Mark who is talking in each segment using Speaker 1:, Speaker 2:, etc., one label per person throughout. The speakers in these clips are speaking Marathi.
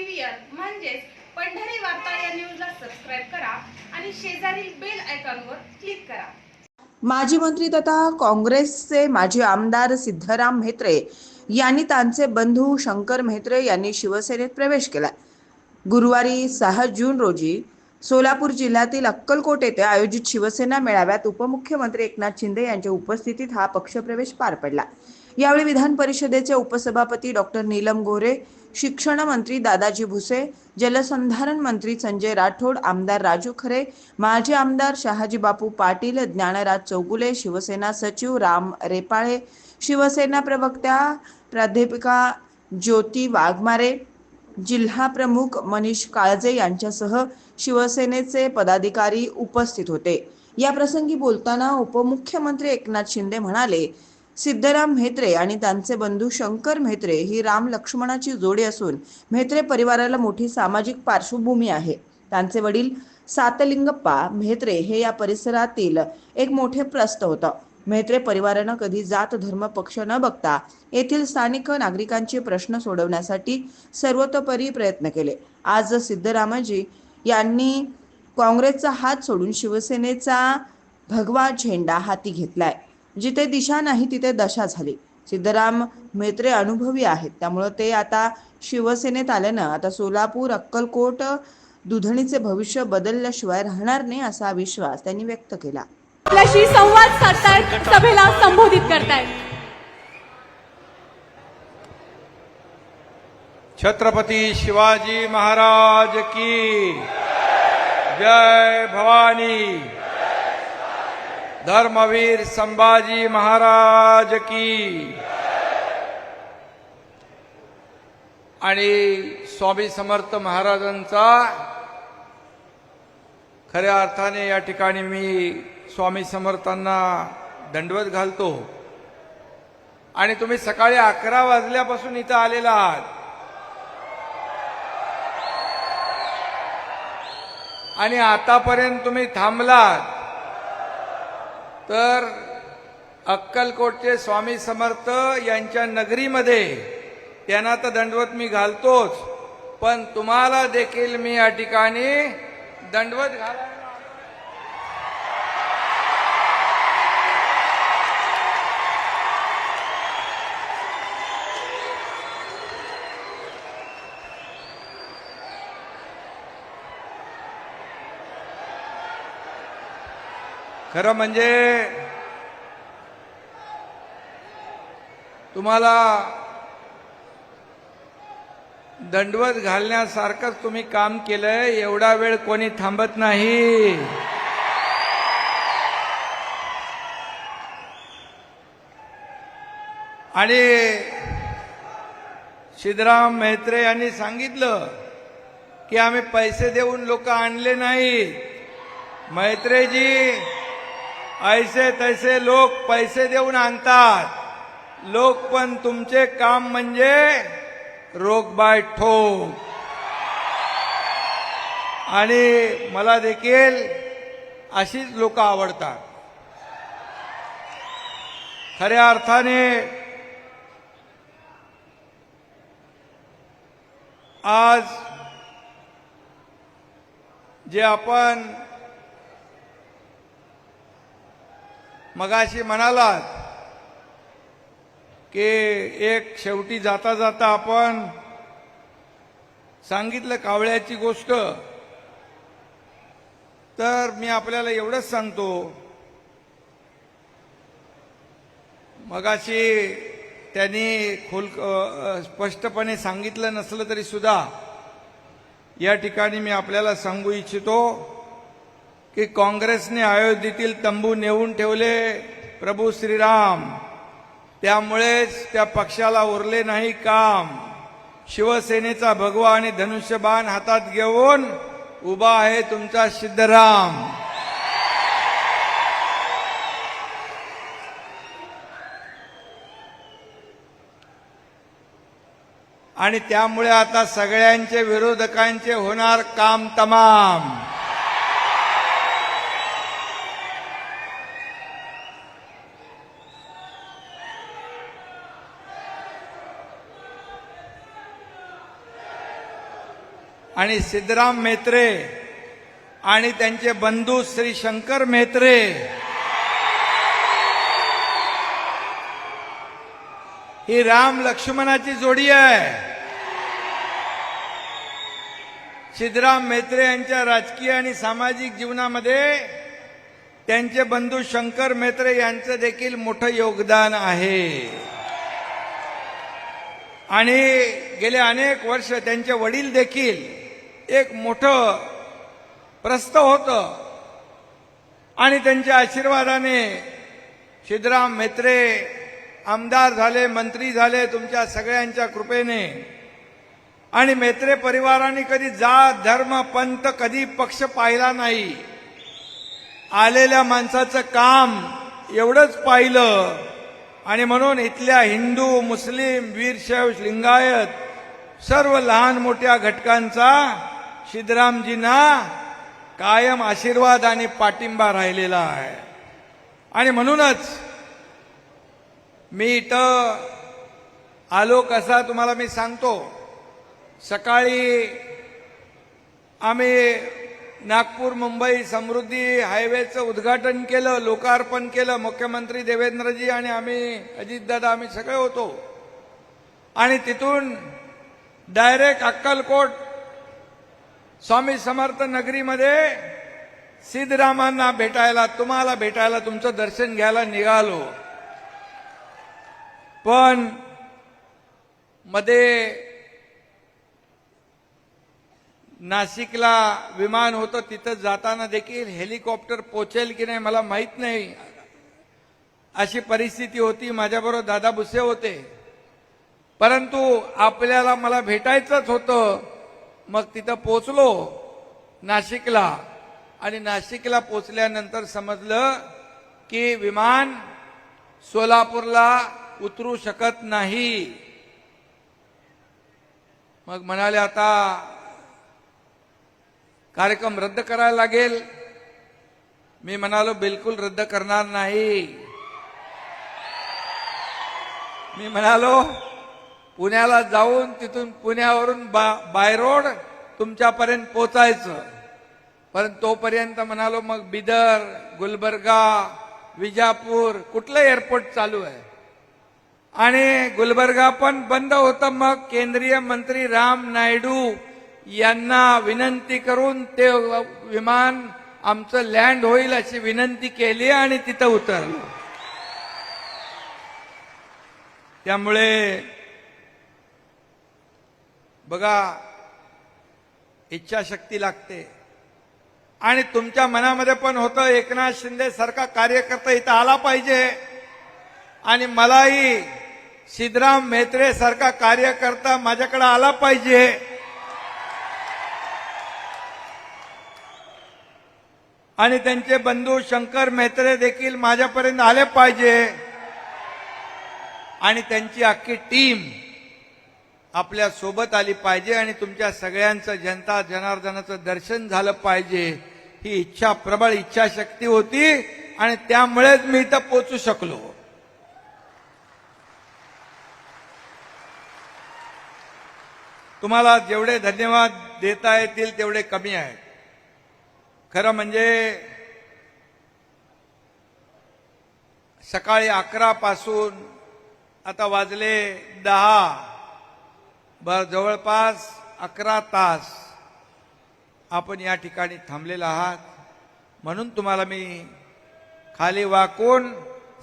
Speaker 1: चॅनलवरील म्हणजेच पंढरी वार्ता या न्यूजला सबस्क्राईब करा आणि शेजारील बेल आयकॉनवर क्लिक करा.
Speaker 2: माजी मंत्री तथा काँग्रेसचे माजी आमदार सिद्धराम म्हेत्रे यांनी त्यांचे बंधू शंकर म्हेत्रे यांनी शिवसेनेत प्रवेश केला. गुरुवारी सहा जून रोजी सोलापूर जिल्ह्यातील अक्कलकोट येथे आयोजित शिवसेना मेळाव्यात उपमुख्यमंत्री एकनाथ शिंदे यांच्या उपस्थितीत हा पक्षप्रवेश पार पडला. यावेळी विधान परिषदेचे उपसभापती डॉक्टर नीलम गोरे शिक्षण मंत्री दादाजी भुसे जलसंधारण मंत्री संजय राठोड आमदार राजू खरे माजी आमदार शहाजी बापू पाटील ज्ञानराज चौगुले शिवसेना सचिव राम रेपाळे शिवसेना प्रवक्त्या प्राध्यापिका ज्योती वाघमारे जिल्हा प्रमुख मनीष काळजे यांच्यासह शिवसेनेचे पदाधिकारी उपस्थित होते. या प्रसंगी बोलताना उपमुख्यमंत्री एकनाथ शिंदे म्हणाले सिद्धराम म्हेत्रे आणि त्यांचे बंधू शंकर म्हेत्रे ही राम लक्ष्मणाची जोडी असून म्हेत्रे परिवाराला मोठी सामाजिक पार्श्वभूमी आहे. त्यांचे वडील सातलिंगप्पा म्हेत्रे हे या परिसरातील एक मोठे प्रस्त होतं. म्हेत्रे परिवारानं कधी जात धर्म पक्ष न बघता येथील स्थानिक नागरिकांचे प्रश्न सोडवण्यासाठी सर्वतोपरी प्रयत्न केले. आज सिद्धरामजी यांनी काँग्रेसचा हात सोडून शिवसेनेचा भगवा झेंडा हाती घेतलाय. जिथे दिशा नाही तिथे दशा झाली. सिद्धराम म्हेत्रे अनुभवी आहेत. त्यामुळं ते आता शिवसेनेत आल्यानं आता सोलापूर अक्कलकोट दुधणीचे भविष्य बदलल्याशिवाय राहणार नाही असा विश्वास त्यांनी व्यक्त केला.
Speaker 3: आपल्याशी संवाद साधतायत सभेला संबोधित करतायत.
Speaker 4: छत्रपती शिवाजी महाराज की जय भवानी. धर्मवीर संभाजी महाराज की। आणि स्वामी समर्थ महाराजांचा खऱ्या अर्थाने या ठिकाणी मी स्वामी समर्थांना दंडवत घालतो. आणि तुम्ही सकाळी अकरा वाजल्यापासून इथं आलेला आहात. आणि आतापर्यंत तुम्ही थांबलात. तर अक्कलकोटचे स्वामी समर्थ यांच्या नगरीमध्ये त्यांना तर दंडवत मी घालतोच पण तुम्हाला देखील मी या ठिकाणी दंडवत घालायला खरं म्हणजे तुम्हाला दंडवत घालण्यासारखंच तुम्ही काम केलंय एवढा वेळ कोणी थांबत नाही. आणि सिद्धराम मेहत्रे यांनी सांगितलं की आम्ही पैसे देऊन लोक आणले नाहीत. मैत्रेजी ऐसे तैसे लोक पैसे देऊन आणतात. लोक पण तुमचे काम म्हणजे रोग बाय ठोक. आणि मला देखील अशीच लोक आवडतात. खऱ्या अर्थाने आज जे आपण मगाशी म्हणालात की एक शेवटी जाता जाता आपण सांगितलं कावळ्याची गोष्ट. तर मी आपल्याला एवढंच सांगतो. मगाशी त्यांनी खोल स्पष्टपणे सांगितलं नसलं तरी सुद्धा या ठिकाणी मी आपल्याला सांगू इच्छितो. की काँग्रेसने अयोध्येतील तंबू नेऊन ठेवले प्रभू श्रीराम. त्यामुळेच त्या पक्षाला उरले नाही काम. शिवसेनेचा भगवा आणि धनुष्यबाण हातात घेऊन उभा आहे तुमचा सिद्धराम. आणि त्यामुळे आता सगळ्यांचे विरोधकांचे होणार काम तमाम. आणि सिद्धराम मेत्रे आणि त्यांचे बंधू श्री शंकर मेत्रे. ही राम लक्ष्मणाची जोडी आहे. सिद्धराम मेत्रे यांच्या राजकीय आणि सामाजिक जीवनामध्ये त्यांचे बंधू शंकर मेत्रे यांचं देखील मोठं योगदान आहे. आणि गेले अनेक वर्ष त्यांचे वडील देखील एक मोठं प्रस्थ होतं. आणि त्यांच्या आशीर्वादाने छिद्राम मेत्रे आमदार झाले मंत्री झाले तुमच्या सगळ्यांच्या कृपेने. आणि मेत्रे परिवाराने कधी जात धर्म पंत कधी पक्ष पाहिला नाही. आलेल्या माणसाचं काम एवढंच पाहिलं. आणि म्हणून इथल्या हिंदू मुस्लिम वीरशैव लिंगायत सर्व लहान मोठ्या घटकांचा सिद्धरामजींना कायम आशीर्वाद आणि पाठिंबा राहिलेला आहे. आणि म्हणूनच मी इथं आलो कसा तुम्हाला मी सांगतो. सकाळी आम्ही नागपूर मुंबई समृद्धी हायवेचं उद्घाटन केलं लोकार्पण केलं मुख्यमंत्री देवेंद्रजी आणि आम्ही अजितदादा आम्ही सगळे होतो. आणि तिथून डायरेक्ट अक्कलकोट स्वामी समर्थ नगरीमध्ये सिद्धरामांना भेटायला तुम्हाला भेटायला तुमचं दर्शन घ्यायला निघालो. पण मध्ये नाशिकला विमान होतं तिथं जाताना देखील हेलिकॉप्टर पोचेल की नाही मला माहीत नाही. अशी परिस्थिती होती माझ्याबरोबर दादा भुसे होते. परंतु आपल्याला मला भेटायचंच होतं. मग तिथं पोचलो नाशिकला. आणि नाशिकला पोचल्यानंतर समजलं की विमान सोलापूरला उतरू शकत नाही. मग म्हणाले आता कार्यक्रम रद्द करायला लागेल. मी म्हणालो बिलकुल रद्द करणार नाही. मी म्हणालो पुण्याला जाऊन तिथून पुण्यावरून बा बाय रोड तुमच्यापर्यंत पोचायचं. पण तोपर्यंत म्हणालो मग बिदर गुलबर्गा विजापूर कुठलं एअरपोर्ट चालू आहे? आणि गुलबर्गा पण बंद होतं. मग केंद्रीय मंत्री राम नायडू यांना विनंती करून ते विमान आमचं लँड होईल अशी विनंती केली आणि तिथं उतरलं. त्यामुळे बघा इच्छाशक्ती लागते. आणि तुमच्या मनामध्ये पण होतं एकनाथ शिंदे सारखा कार्यकर्ता इथं आला पाहिजे. आणि मलाही सिद्धराम मेत्रे सारखा कार्यकर्ता माझ्याकडे आला पाहिजे. आणि त्यांचे बंधू शंकर मेत्रे देखील माझ्यापर्यंत आले पाहिजे. आणि त्यांची अख्खी टीम आपल्यासोबत आली पाहिजे आणि तुमच्या सगळ्यांचं जनता जनार्दनाचं दर्शन झालं पाहिजे. ही इच्छा प्रबळ इच्छाशक्ती होती आणि त्यामुळेच मी इथं पोचू शकलो. तुम्हाला जेवढे धन्यवाद देता येतील तेवढे कमी आहेत. खरं म्हणजे सकाळी अकरा पासून आता वाजले दहा. बर जवळपास अकरा तास आपण या ठिकाणी थांबलेला आहात. म्हणून तुम्हाला मी खाली वाकून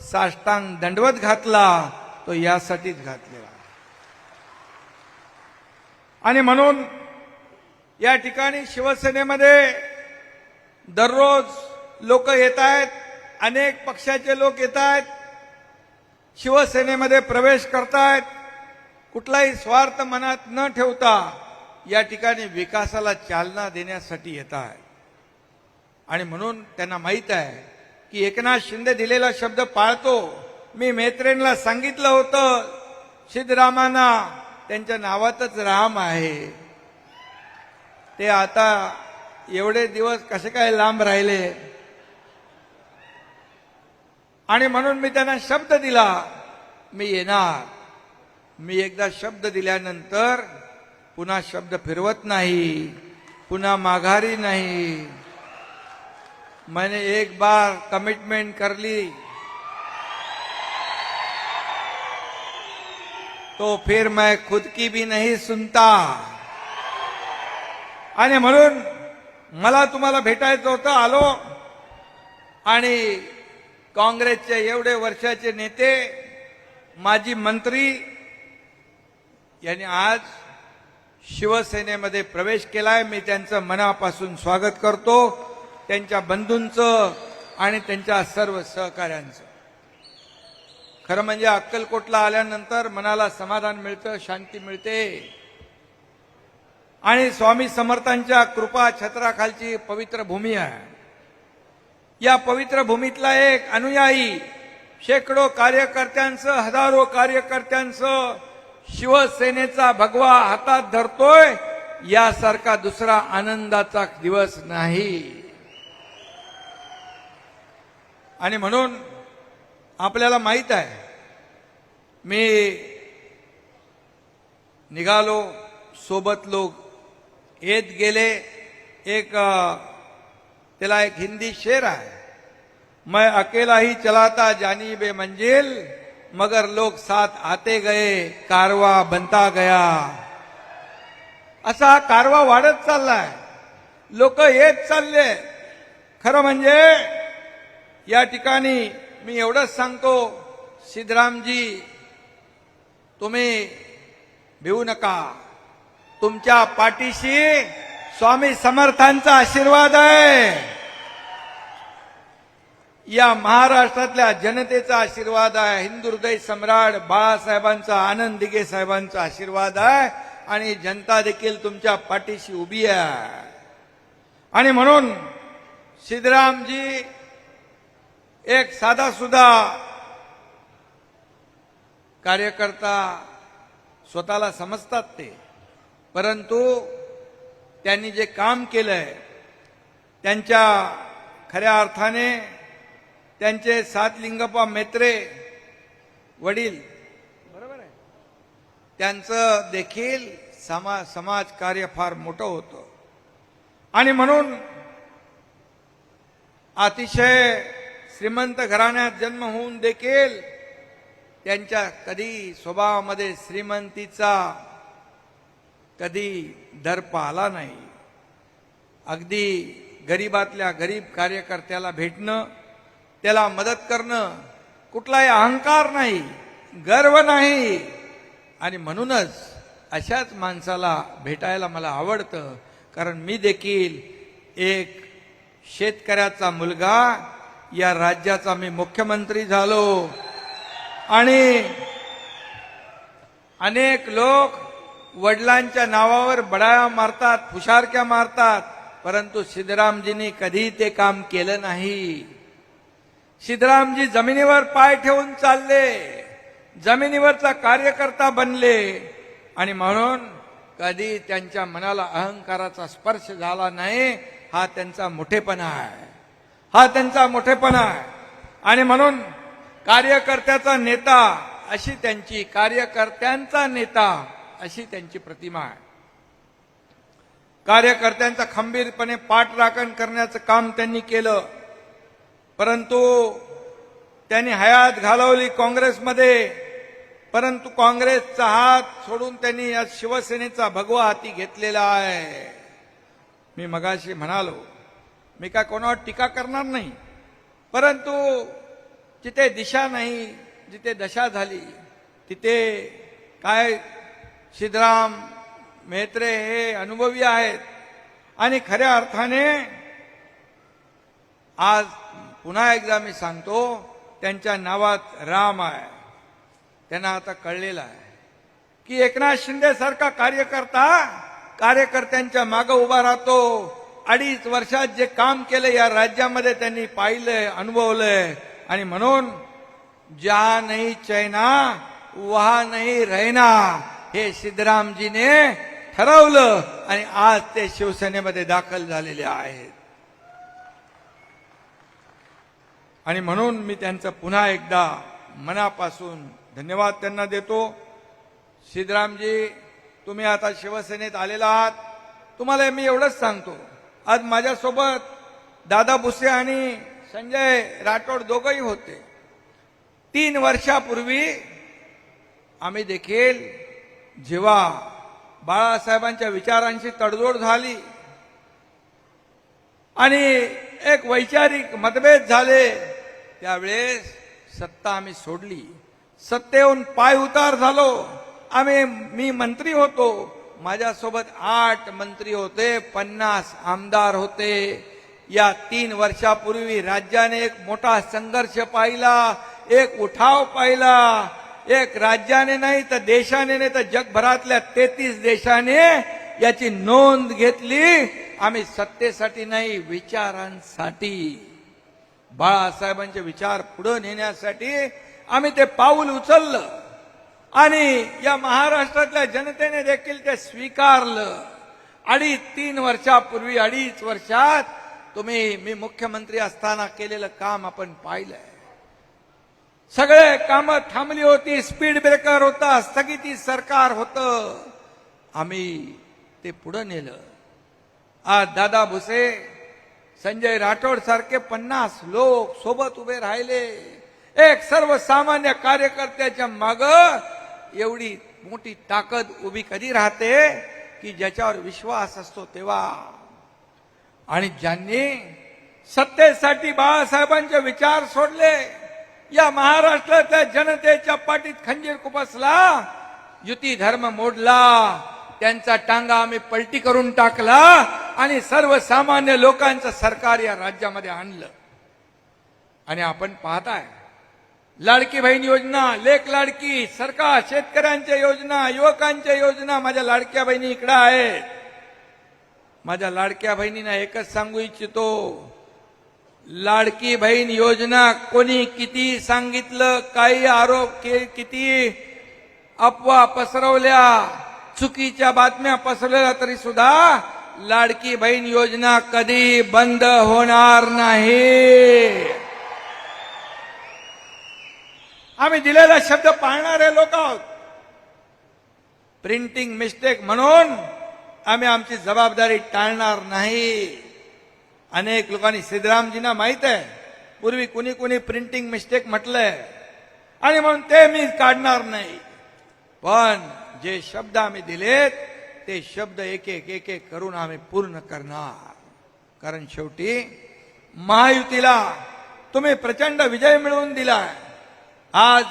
Speaker 4: साष्टांग दंडवत घातला तो यासाठीच घातलेला आणि म्हणून या ठिकाणी शिवसेनेमध्ये दररोज लोक येत आहेत अनेक पक्षाचे लोक येत आहेत शिवसेनेमध्ये प्रवेश करतायत कुठलाही स्वार्थ मनात न ठेवता या ठिकाणी विकासाला चालना देण्यासाठी येत आहे. आणि म्हणून त्यांना माहीत आहे की एकनाथ शिंदे दिलेला शब्द पाळतो. मी मेत्रेंना सांगितलं होतं सिद्धरामांना त्यांच्या नावातच राम आहे. ते आता एवढे दिवस कसे काय लांब राहिले? आणि म्हणून मी त्यांना शब्द दिला मी येणार. मी एकदा शब्द दिल्यानंतर पुन्हा शब्द फिरवत नाही पुन्हा माघारी नाही. मैंने एक बार कमिटमेंट कर ली. तो फिर मैं खुद की भी नहीं सुनता. आणि म्हणून मला तुम्हाला भेटायचं होतं आलो. आणि काँग्रेसचे एवढे वर्षाचे नेते माजी मंत्री यांनी आज शिवसेनेमध्ये प्रवेश केलाय. मी त्यांचं मनापासून स्वागत करतो. त्यांच्या बंधूंचं आणि त्यांच्या सर्व सहकाऱ्यांचं. खरं म्हणजे अक्कलकोटला आल्यानंतर मनाला समाधान मिळतं शांती मिळते. आणि स्वामी समर्थांच्या कृपा छत्राखालची पवित्र भूमी आहे. या पवित्र भूमीतला एक अनुयायी शेकडो कार्यकर्त्यांचं हजारो कार्यकर्त्यांचं शिवसेनेचा भगवा हातात धरतोय यासारखा दुसरा आनंदाचा दिवस नाही. आणि म्हणून आपल्याला माहीत आहे मी निघालो सोबत लोक येत गेले. एक त्याला एक हिंदी शेर आहे. मैं अकेला ही चलाता जानी बे मंजिल. मगर लोग साथ आते गए कारवा बनता गया। असा हा कारवा वाढत चाललाय. लोक येत चालले. खरं म्हणजे या ठिकाणी मी एवढंच सांगतो सिद्धरामजी तुम्ही भिवू नका. तुमच्या पाठीशी स्वामी समर्थांचा आशीर्वाद आहे. या महाराष्ट्रातल्या जनतेचा आशीर्वाद आहे. हिंदू हृदय सम्राट बाळासाहेबांचा आनंद दिगे साहेबांचा आशीर्वाद आहे. आणि जनता देखील तुमच्या पाठीशी उभी आहे. आणि म्हणून सिद्धरामजी एक साधा सुद्धा कार्यकर्ता स्वतःला समजतात ते. परंतु त्यांनी जे काम केलंय त्यांच्या खऱ्या अर्थाने त्यांचे सात लिंगप्पा मेत्रे वडील बरोबर आहे. त्यांचं देखील समा समाज कार्य फार मोठं होतं. आणि म्हणून अतिशय श्रीमंत घराण्यात जन्म होऊन देखील त्यांच्या कधी स्वभावामध्ये श्रीमंतीचा कधी दर्प आला नाही. अगदी गरीबातल्या गरीब कार्यकर्त्याला भेटणं त्याला मदत करणं कुठलाही अहंकार नाही गर्व नाही. आणि म्हणूनच अशाच माणसाला भेटायला मला आवडतं कारण मी देखील एक शेतकऱ्याचा मुलगा या राज्याचा मी मुख्यमंत्री झालो. आणि अनेक लोक वडिलांच्या नावावर बडाया मारतात फुशारक्या मारतात परंतु सिद्धरामजींनी कधी ते काम केलं नाही. सिद्धरामजी जमिनीवर पाय ठेवून चालले. जमिनीवरचा कार्यकर्ता बनले. आणि म्हणून कधी त्यांच्या मनाला अहंकाराचा स्पर्श झाला नाही हा त्यांचा मोठेपणा आहे. हा त्यांचा मोठेपणा आहे. आणि म्हणून कार्यकर्त्याचा नेता अशी त्यांची कार्यकर्त्यांचा नेता अशी त्यांची प्रतिमा आहे. कार्यकर्त्यांचा खंबीरपणे पाठराखण करण्याचं काम त्यांनी केलं. परंतु त्यांनी हयात घालवली काँग्रेसमध्ये परंतु काँग्रेसचा हात सोडून त्यांनी या शिवसेनेचा भगवा हाती घेतलेला आहे. मी मगाशी म्हणालो मी काय कोणावर टीका करणार नाही. परंतु जिथे दिशा नाही जिथे दशा झाली तिथे काय सिद्धराम मेहत्रे हे अनुभवी आहेत. आणि खऱ्या अर्थाने आज पुन्हा एकदा मी सांगतो त्यांच्या नावात राम आहे. त्यांना आता कळलेलं आहे. की एकनाथ शिंदे सारखा कार्यकर्ता कार्यकर्त्यांच्या मागं उभा राहतो. अडीच वर्षात जे काम केलं या राज्यामध्ये त्यांनी पाहिलंय अनुभवलंय. आणि म्हणून ज्या नाही चैना वहा नाही रहना हे सिद्धरामजीने ठरवलं आणि आज ते शिवसेनेमध्ये दाखल झालेले आहेत. आणि म्हणून मी त्यांचं पुन्हा एकदा मनापासून धन्यवाद त्यांना देतो. सिद्धरामजी तुम्ही आता शिवसेनेत आलेला आहात. तुम्हाला मी एवढंच सांगतो. आज माझ्यासोबत दादा भुसे आणि संजय राठोड दोघंही होते. तीन वर्षापूर्वी आम्ही देखील जेव्हा बाळासाहेबांच्या विचारांशी तडजोड झाली आणि एक वैचारिक मतभेद झाले त्यावेळेस सत्ता आम्ही सोडली. सत्तेहून पाय उतार झालो. आम्ही मी मंत्री होतो. माझ्यासोबत आठ मंत्री होते पन्नास आमदार होते. या तीन वर्षापूर्वी राज्याने एक मोठा संघर्ष पाहिला एक उठाव पाहिला. एक राज्याने नाही तर देशाने नाही तर जगभरातल्या तेहतीस देशाने याची नोंद घेतली. आम्ही सत्तेसाठी नाही विचारांसाठी. बाळासाहेबांचे विचार पुढे नेण्यासाठी आम्ही ते पाऊल उचललं. आणि या महाराष्ट्रातल्या जनतेने देखील ते स्वीकारलं. अडीच तीन वर्षापूर्वी अडीच वर्षात तुम्ही मी मुख्यमंत्री असताना केलेलं काम आपण पाहिलंय. सगळे कामं थांबली होती स्पीड ब्रेकर होता स्थगिती सरकार होतं. आम्ही ते पुढं नेलं. आज दादा भुसे संजय राठोड सारखे पन्नास लोक सोबत उभे राहिले. एक सर्वसामान्य कार्यकर्त्याच्या माग एवढी मोठी ताकद उभी कधी राहते की ज्याच्यावर विश्वास असतो तेव्हा. आणि ज्यांनी सत्तेसाठी बाळासाहेबांचे विचार सोडले या महाराष्ट्रातल्या जनतेच्या पाठीत खंजीर खुपसला युती धर्म मोडला त्यांचा टांगा आम्ही पलटी करून टाकला आणि सर्वसामान्य लोकांचं सरकार या राज्यामध्ये आणलं. आणि आपण पाहताय लाडकी बहीण योजना लेख लाडकी सरकार शेतकऱ्यांच्या योजना युवकांच्या योजना माझ्या लाडक्या बहिणी इकडं आहेत. माझ्या लाडक्या बहिणींना एकच सांगू इच्छितो लाडकी बहीण योजना कोणी किती सांगितलं काही आरोप के किती अफवा पसरवल्या चुकीच्या बातम्या पसरवल्या तरी सुद्धा लाडकी बहीण योजना कधी बंद होणार नाही. आम्ही दिलेला शब्द पाळणारे लोक आहोत. प्रिंटिंग मिस्टेक म्हणून आम्ही आमची जबाबदारी टाळणार नाही. अनेक लोकांनी सिद्धरामजींना माहीत आहे पूर्वी कुणी कुणी प्रिंटिंग मिस्टेक म्हटलंय. आणि म्हणून ते मी काढणार नाही. पण जे शब्द आम्ही दिलेत ते शब्द एक एक एक एक करून आम्ही पूर्ण करणार. कारण शेवटी महायुतीला तुम्ही प्रचंड विजय मिळवून दिलाय. आज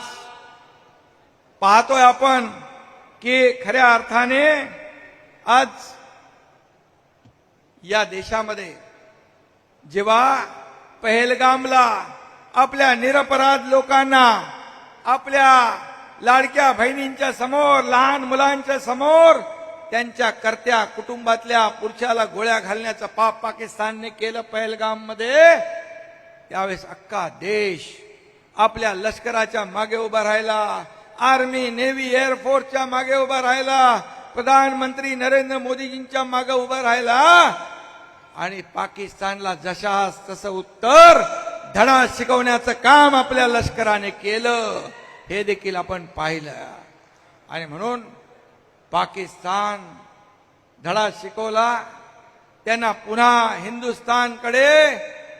Speaker 4: पाहतोय आपण की खऱ्या अर्थाने आज या देशामध्ये जेव्हा पहलगामला आपल्या निरपराध लोकांना आपल्या लाडक्या बहिणींच्या समोर लहान मुलांच्या समोर त्यांच्या कर्त्या कुटुंबातल्या पुरुषाला गोळ्या घालण्याचं पाप पाकिस्तानने केलं पहलगाममध्ये त्यावेळेस अख्खा देश आपल्या लष्कराच्या मागे उभा राहिला आर्मी नेव्ही एअरफोर्सच्या मागे उभा राहिला प्रधानमंत्री नरेंद्र मोदीजींच्या मागे उभा राहिला आणि पाकिस्तानला जशास तसं उत्तर धडा शिकवण्याचं काम आपल्या लष्कराने केलं हे देखील आपण पाहिलं. आणि म्हणून पाकिस्तान धडा शिकवला त्यांना पुन्हा हिंदुस्थानकडे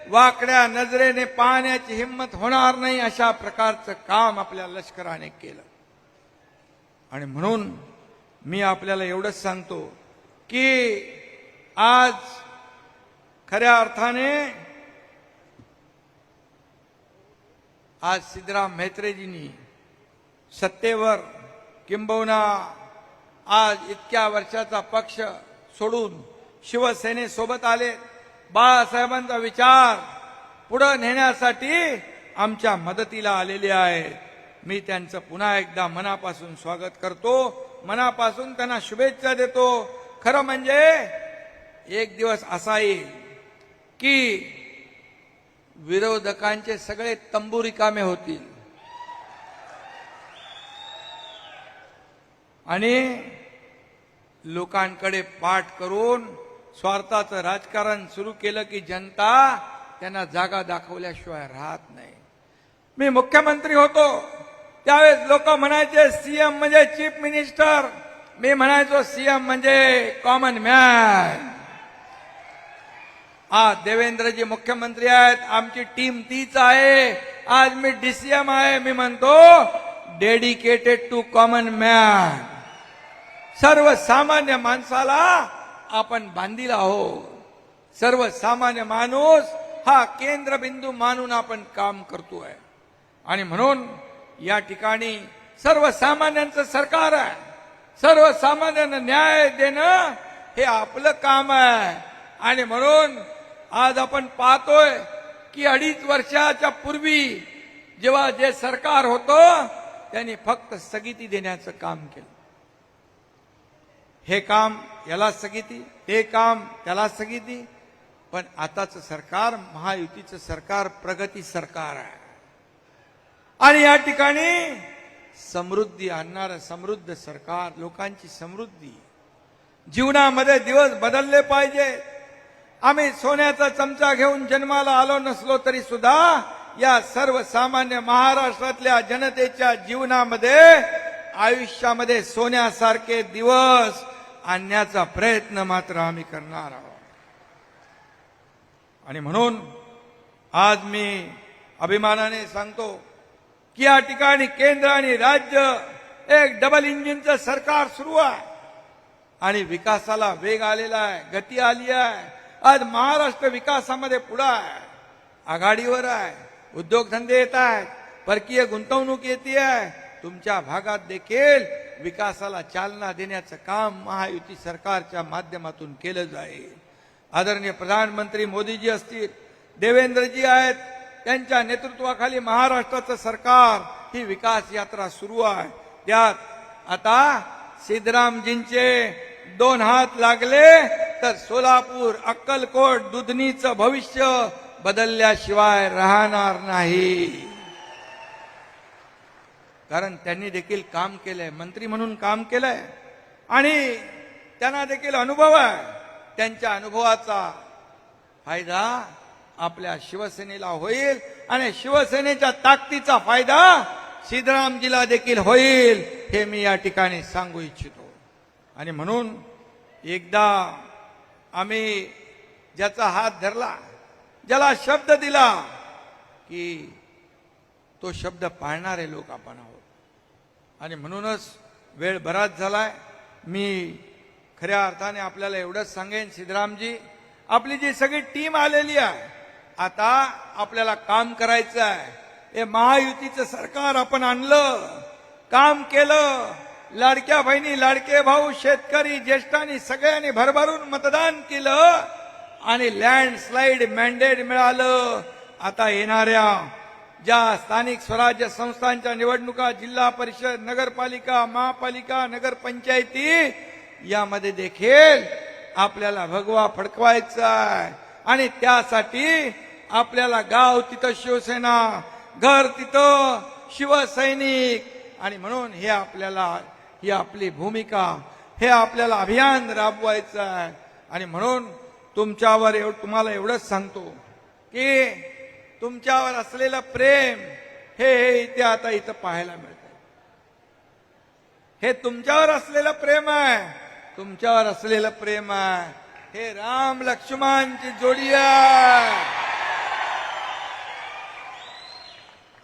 Speaker 4: वाकड्या नजरेने पाहण्याची हिंमत होणार नाही अशा प्रकारचं काम आपल्या लष्कराने केलं. आणि म्हणून मी आपल्याला एवढंच सांगतो की आज खऱ्या अर्थाने आज सिद्धराम म्हेत्रेजींनी सत्तेवर किंबहुना आज इतक्या वर्षाचा पक्ष सोडून शिवसेनेसोबत आले. बाळासाहेबांचा विचार पुढे नेण्यासाठी आमच्या मदतीला आलेले आहेत. मी त्यांचं पुन्हा एकदा मनापासून स्वागत करतो. मनापासून त्यांना शुभेच्छा देतो. खरं म्हणजे एक दिवस असा येईल की विरोधकांचे सगळे तंबू रिकामे होतील. आणि लोकांकडे पाठ करून स्वार्थाचं राजकारण सुरू केलं की जनता त्यांना जागा दाखवल्याशिवाय राहत नाही. मी मुख्यमंत्री होतो. त्यावेळेस लोक म्हणायचे सीएम म्हणजे चीफ मिनिस्टर. मी म्हणायचो सीएम म्हणजे कॉमन मॅन. आज देवेंद्रजी मुख्यमंत्री आहेत आमची टीम तीच आहे. आज मी डीसीएम आहे. मी म्हणतो डेडिकेटेड टू कॉमन मॅन. सर्वसामान्य माणसाला आपण बांधील आहोत. सर्वसामान्य माणूस हा केंद्रबिंदू मानून आपण काम करतोय. आणि म्हणून या ठिकाणी सर्वसामान्यांचं सरकार आहे. सर्वसामान्यांना न्याय देणं हे आपलं काम आहे. आणि म्हणून आज आपण पाहतोय की अडीच वर्षाच्या पूर्वी जेव्हा जे सरकार होतं त्यांनी फक्त स्थगिती देण्याचं काम केलं. हे काम याला स्थगिती ते काम त्याला स्थगिती. पण आताचं सरकार महायुतीचं सरकार प्रगती सरकार आहे. आणि या ठिकाणी समृद्धी आणणारं समृद्ध सरकार लोकांची समृद्धी. जीवनामध्ये दिवस बदलले पाहिजे. आम्ही सोन्याचा चमचा घेऊन जन्माला आलो नसलो तरी सुद्धा या सर्वसामान्य महाराष्ट्रातल्या जनतेच्या जीवनामध्ये आयुष्यामध्ये सोन्यासारखे दिवस आणण्याचा प्रयत्न मात्र आम्ही करणार आहोत. आणि म्हणून आज मी अभिमानाने सांगतो की या ठिकाणी केंद्र आणि राज्य एक डबल इंजिनचं सरकार सुरू आहे. आणि विकासाला वेग आलेला आहे गती आली आहे. आज महाराष्ट्र विकासामध्ये पुढं आहे. आघाडीवर आहे. उद्योगधंदे येत आहेत. परकीय गुंतवणूक येते आहे. तुमच्या भागात देखील विकासाला चालना देण्याचं काम महायुती सरकारच्या माध्यमातून केलं जाईल. आदरणीय प्रधानमंत्री मोदीजी असतील देवेंद्रजी आहेत त्यांच्या नेतृत्वाखाली महाराष्ट्राचं सरकार ही विकास यात्रा सुरू आहे. त्यात आता सिद्धरामजींचे दोन हात लागले तर सोलापूर अक्कलकोट दुधनीचं भविष्य बदलल्याशिवाय राहणार नाही. कारण त्यांनी देखील काम केलंय. मंत्री म्हणून काम केलंय. आणि त्यांना देखील अनुभव आहे. त्यांच्या अनुभवाचा फायदा आपल्या शिवसेनेला होईल आणि शिवसेनेच्या ताकदीचा फायदा सिद्धरामजीला देखील होईल हे मी या ठिकाणी सांगू इच्छितो. आणि म्हणून एकदा आम्ही ज्याचा हात धरला ज्याला शब्द दिला की तो शब्द पाळणारे लोक आपण आहोत. आणि म्हणूनच वेळ बराच झालाय. मी खऱ्या अर्थाने आपल्याला एवढंच सांगेन सिद्धरामजी आपली जी सगळी टीम आलेली आहे आता आपल्याला काम करायचं आहे. हे महायुतीचं सरकार आपण आणलं काम केलं. लाडक्या बहिणी लाडके भाऊ शेतकरी ज्येष्ठांनी सगळ्यांनी भरभरून मतदान केलं आणि लँडस्लाईड मॅन्डेट मिळालं. आता येणाऱ्या ज्या स्थानिक स्वराज्य संस्थांच्या निवडणुका जिल्हा परिषद नगरपालिका महापालिका नगरपंचायती यामध्ये देखील आपल्याला भगवा फडकवायचा आहे. आणि त्यासाठी आपल्याला गाव तिथं शिवसेना घर तिथं शिवसैनिक. आणि म्हणून हे आपल्याला ही आपली भूमिका हे आपल्याला अभियान राबवायचं आहे. आणि म्हणून तुमच्यावर एव तुम्हाला एवढंच सांगतो की तुमच्यावर असलेलं प्रेम हे हे इथे आता इथं पाहायला मिळतं हे तुमच्यावर असलेलं प्रेम आहे तुमच्यावर असलेलं प्रेम आहे. हे राम लक्ष्मणची जोडी आहे.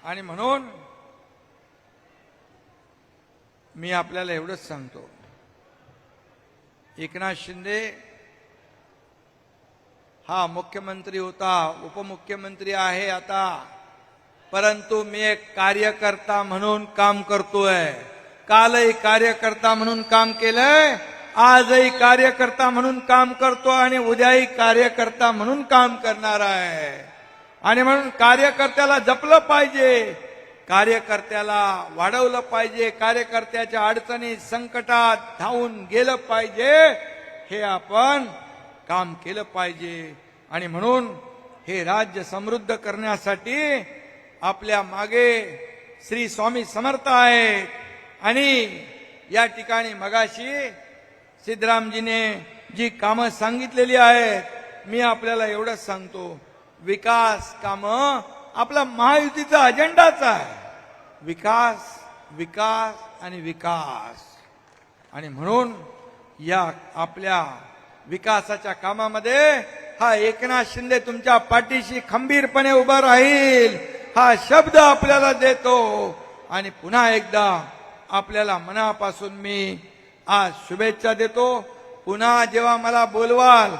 Speaker 4: आणि म्हणून मी आपल्याला एवढंच सांगतो. एकनाथ शिंदे हा मुख्यमंत्री होता उपमुख्यमंत्री आहे आता. परंतु मी एक कार्यकर्ता म्हणून काम करतोय. कालही कार्यकर्ता म्हणून काम केलंय आजही कार्यकर्ता म्हणून काम करतो आणि उद्याही कार्यकर्ता म्हणून काम करणार आहे. आणि म्हणून कार्यकर्त्याला जपलं पाहिजे. कार्यकर्त्याला वाढवलं पाहिजे. कार्यकर्त्याच्या अडचणी संकटात धावून गेलं पाहिजे. हे आपण काम केलं पाहिजे. आणि म्हणून हे राज्य समृद्ध करण्यासाठी आपल्या मागे श्री स्वामी समर्थ आहेत. आणि या ठिकाणी मगाशी सिद्धरामजीने जी कामं सांगितलेली आहेत मी आपल्याला एवढंच सांगतो. विकास कामं आपला महायुतीचा अजेंडाच आहे. विकास विकास आणि विकास. आणि म्हणून या आपल्या विकासाच्या कामामध्ये हा एकनाथ शिंदे तुमच्या पाठीशी खंबीरपणे उभा राहील. हा शब्द आपल्याला देतो. आणि पुन्हा एकदा आपल्याला मनापासून मी आज शुभेच्छा देतो. पुन्हा जेव्हा मला बोलवाल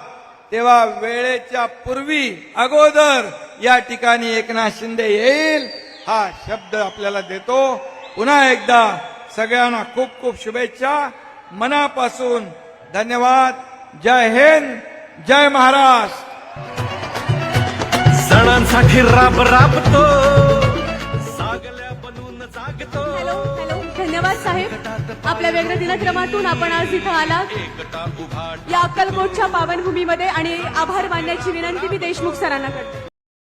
Speaker 4: तेव्हा वेळेच्या पूर्वी अगोदर या ठिकाणी एकनाथ शिंदे येईल हा शब्द आपल्याला देतो. पुन्हा एकदा सगळ्यांना खूप खूप शुभेच्छा. मनापासून धन्यवाद. जय हिंद जय महाराष्ट्र।
Speaker 5: सणांसाठी राब राबतो सागल्या बनून जागतो।
Speaker 3: हॅलो हॅलो धन्यवाद साहेब। आपल्या वेगळ्या दिनक्रमातून आपण आज इथं आलात।
Speaker 5: उभा
Speaker 3: या अक्कलकोटच्या पावनभूमीमध्ये आणि आभार मानण्याची विनंती मी देशमुख सरांना करते।